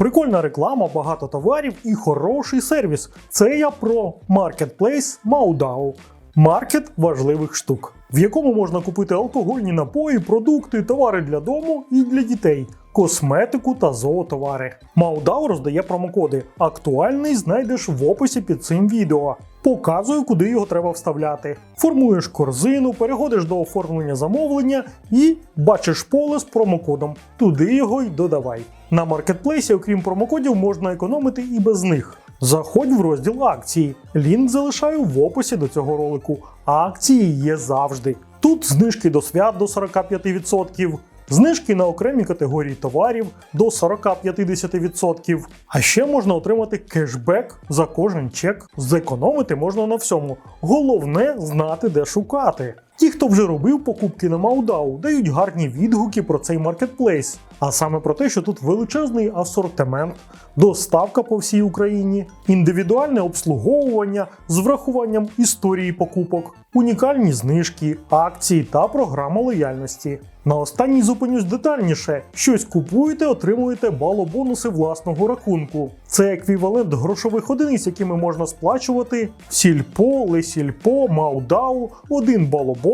Прикольна реклама, багато товарів і хороший сервіс. Це я про маркетплейс Маудау. Маркет важливих штук, в якому можна купити алкогольні напої, продукти, товари для дому і для дітей, косметику та зоотовари. Маудау роздає промокоди. Актуальний знайдеш в описі під цим відео. Показую, куди його треба вставляти. Формуєш корзину, переходиш до оформлення замовлення і бачиш поле з промокодом. Туди його й додавай. На маркетплейсі, окрім промокодів, можна економити і без них. Заходь в розділ акції. Лінк залишаю в описі до цього ролику. Акції є завжди. Тут знижки до свят до 45%, знижки на окремі категорії товарів до 40-50%. А ще можна отримати кешбек за кожен чек. Зекономити можна на всьому. Головне знати, де шукати. Ті, хто вже робив покупки на Маудау, дають гарні відгуки про цей маркетплейс. А саме про те, що тут величезний асортимент, доставка по всій Україні, індивідуальне обслуговування з врахуванням історії покупок, унікальні знижки, акції та програма лояльності. На останній зупинюсь детальніше. Щось купуєте, отримуєте балобонуси власного рахунку. Це еквівалент грошових одиниць, якими можна сплачувати сільпо, лесільпо, маудау, один балобонус,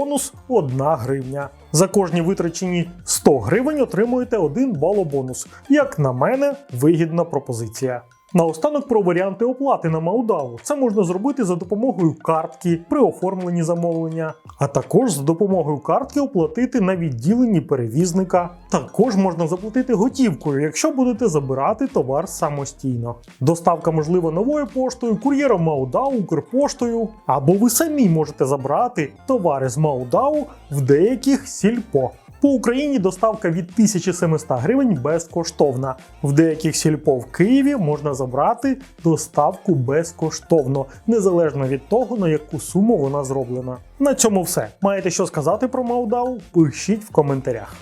одна гривня. За кожні витрачені 100 гривень отримуєте один балобонус. Як на мене, вигідна пропозиція. Наостанок про варіанти оплати на Маудау. Це можна зробити за допомогою картки при оформленні замовлення, а також за допомогою картки оплатити на відділенні перевізника. Також можна заплатити готівкою, якщо будете забирати товар самостійно. Доставка можлива новою поштою, кур'єром Маудау, Укрпоштою, або ви самі можете забрати товари з Маудау в деяких сільпо. По Україні доставка від 1700 гривень безкоштовна. В деяких сільпо в Києві можна забрати доставку безкоштовно, незалежно від того, на яку суму вона зроблена. На цьому все. Маєте що сказати про Маудау? Пишіть в коментарях.